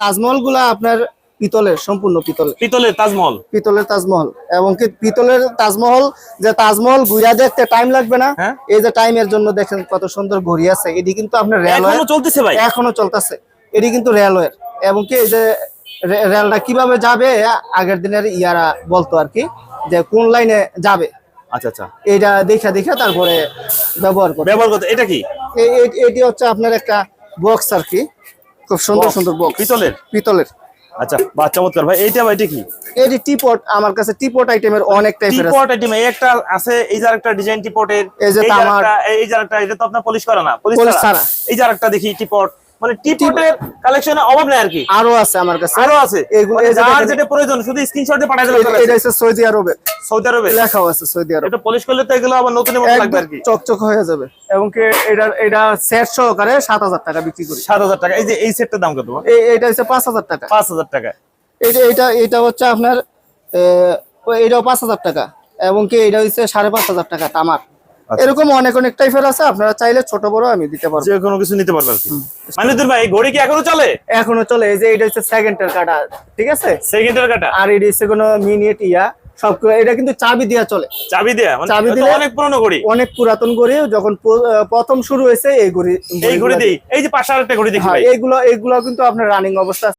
তাজমহলগুলা আপনার পিতলের সম্পূর্ণ পিতলের। পিতলের তাজমহল? পিতলের তাজমহল। এবং কি পিতলের তাজমহল যে তাজমহল ঘুরা দেখতে টাইম লাগবে না হ্যাঁ। এই যে টাইমের জন্য দেখেন কত সুন্দর ঘড়ি আছে। এটি কিন্তু আপনার রেলওয়ে এখনও চলতেছে ভাই। এখনও চলতেছে। এটি কিন্তু রেলওয়ের এবং কি এই যে রেলটা কীভাবে যাবে আগের দিনের ইয়ারা বলতো আর কি যে কোন লাইনে যাবে। আচ্ছা আচ্ছা। এইটা দেখা দেখা তারপরে ব্যবহার করে ব্যবহার করতে এটা কি? এটি হচ্ছে আপনার একটা বক্স আর কি। খুব সুন্দর সুন্দর বক্স পিতলের? পিতলের। আচ্ছা বা চমৎকার। ভাই এইটা ভাই এটা কি? এডি টিপট আমার কাছে টিপট আইটেমের অনেক টাইপের আছে। টিপট আইটেম একটা আছে এই যে একটা ডিজাইন টিপটের এই যে আমার এই যে একটা এটা তো আপনি পলিশ করা না পলিশ করা ছাড়া। এই যে একটা দেখি টিপট মানে টিপটের কালেকশনে অভাব নাই আর কি? আরও আছে আমার কাছে। আরও আছে? এগুলো যার যেটা প্রয়োজন শুধু স্ক্রিনশট দিয়ে পাঠিয়ে দিলে এটা-। হচ্ছে সৌদি আরবে। সৌদি আরবে? লেখাও আছে সৌদি আরব। এটা পলিশ করলে তো এগুলো আবার নতুনের মতো লাগবে আর কি। চকচক হয়ে যাবে। এবং কি এটা এটা সেট সহকারে সাত হাজার টাকা বিক্রি করি। সাত হাজার টাকা। এই যে এই সেটটার দাম কত? এই এটা হচ্ছে পাঁচ হাজার টাকা। পাঁচ হাজার টাকা। এটা এটা এটা হচ্ছে আপনার এটাও পাঁচ হাজার টাকা। এবং কি এটা হচ্ছে সাড়ে পাঁচ হাজার টাকা তামার। এরকম অনেক অনেক টাইপের আছে আপনারা চাইলে ছোট বড় আমি দিতে পারব। যে কোনো কিছু নিতে পারবে আর কি। মাইনুদ্দিন ভাই ঘড়ি কি এখনও চলে? এখনও চলে এই যে এটা হচ্ছে সেকেন্ডের কাটা ঠিক আছে? সেকেন্ডের কাটা? আর এটা হচ্ছে কোনো মিনিট ইয়া সব এটা কিন্তু চাবি দিয়া চলে। চাবি দেয়া? চাবি দিলে- অনেক পুরনো ঘড়ি। অনেক পুরাতন ঘড়ি যখন প্রথম শুরু হয়েছে এই ঘড়ি এই ঘড়ি দেই এই যে পাশে আরেকটা ঘড়ি দেখি এইগুলো এইগুলো কিন্তু আপনার রানিং অবস্থা